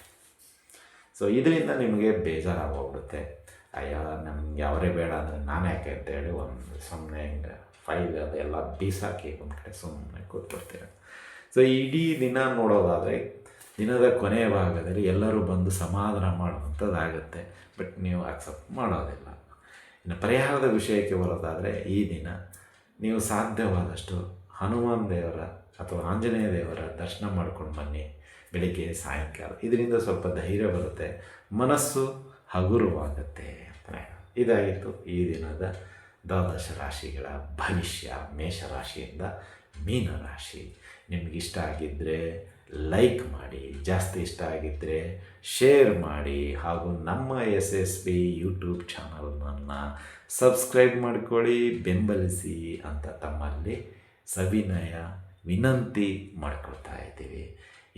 ಸೊ ಇದರಿಂದ ನಿಮಗೆ ಬೇಜಾರಾಗೋಗ್ಬಿಡುತ್ತೆ ಅಯ್ಯ, ನಮ್ಗೆ ಅವರೇ ಬೇಡ ಅಂದರೆ ನಾನು ಯಾಕೆ ಅಂತೇಳಿ ಒಂದು ಸುಮ್ಮನೆ ಹಿಂಗೆ ಫೈಲ್ ಅದೆಲ್ಲ ಬೀಸಾಕಿ ಒಂದು ಕಡೆ ಸುಮ್ಮನೆ ಕೂತ್ಬಿಡ್ತೀರ ಸೊ ಇಡೀ ದಿನ ನೋಡೋದಾದರೆ ದಿನದ ಕೊನೆಯ ಭಾಗದಲ್ಲಿ ಎಲ್ಲರೂ ಬಂದು ಸಮಾಧಾನ ಮಾಡುವಂಥದ್ದಾಗುತ್ತೆ. ಬಟ್ ನೀವು ಅಕ್ಸೆಪ್ಟ್ ಮಾಡೋದಿಲ್ಲ. ಇನ್ನು ಪರಿಹಾರದ ವಿಷಯಕ್ಕೆ ಬರೋದಾದರೆ ಈ ದಿನ ನೀವು ಸಾಧ್ಯವಾದಷ್ಟು ಹನುಮಾನ್ ದೇವರ ಅಥವಾ ಆಂಜನೇಯ ದೇವರ ದರ್ಶನ ಮಾಡ್ಕೊಂಡು ಬನ್ನಿ ಬೆಳಿಗ್ಗೆ, ಸಾಯಂಕಾಲ. ಇದರಿಂದ ಸ್ವಲ್ಪ ಧೈರ್ಯ ಬರುತ್ತೆ, ಮನಸ್ಸು ಹಗುರವಾಗುತ್ತೆ ಅಂತಲೇ ಇದಾಗಿತ್ತು ಈ ದಿನದ ದ್ವಾದಶ ರಾಶಿಗಳ ಭವಿಷ್ಯ ಮೇಷರಾಶಿಯಿಂದ ಮೀನರಾಶಿ ನಿಮಗಿಷ್ಟ ಆಗಿದ್ದರೆ ಲೈಕ್ ಮಾಡಿ, ಜಾಸ್ತಿ ಇಷ್ಟ ಆಗಿದ್ದರೆ ಶೇರ್ ಮಾಡಿ ಹಾಗೂ ನಮ್ಮ ಎಸ್ ಎಸ್ ಬಿ ಯೂಟ್ಯೂಬ್ ಚಾನಲನ್ನು ಸಬ್ಸ್ಕ್ರೈಬ್ ಮಾಡ್ಕೊಳ್ಳಿ, ಬೆಂಬಲಿಸಿ ಅಂತ ತಮ್ಮಲ್ಲಿ ಸವಿನಯ ವಿನಂತಿ ಮಾಡ್ಕೊಳ್ತಾ ಇದ್ದೀವಿ.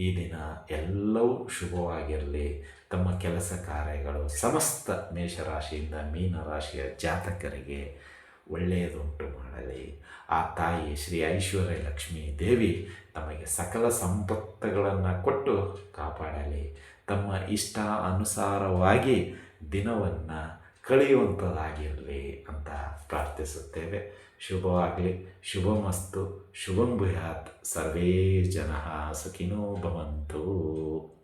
ಈ ದಿನ ಎಲ್ಲವೂ ಶುಭವಾಗಿರಲಿ. ತಮ್ಮ ಕೆಲಸ ಕಾರ್ಯಗಳು ಸಮಸ್ತ ಮೇಷರಾಶಿಯಿಂದ ಮೀನರಾಶಿಯ ಜಾತಕರಿಗೆ ಒಳ್ಳೆಯದುಂಟು ಮಾಡಲಿ. ಆ ತಾಯಿ ಶ್ರೀ ಐಶ್ವರ್ಯ ಲಕ್ಷ್ಮೀ ದೇವಿ ತಮಗೆ ಸಕಲ ಸಂಪತ್ತುಗಳನ್ನು ಕೊಟ್ಟು ಕಾಪಾಡಲಿ. ತಮ್ಮ ಇಷ್ಟ ಅನುಸಾರವಾಗಿ ದಿನವನ್ನು ಕಳೆಯುವಂಥದ್ದಾಗಿರಲಿ ಅಂತ ಪ್ರಾರ್ಥಿಸುತ್ತೇವೆ. ಶುಭವಾಗಲಿ. ಶುಭಮಸ್ತು. ಶುಭಂ ಸರ್ವೇ ಜನ ಸುಖಿನೋ ಭವಂತು.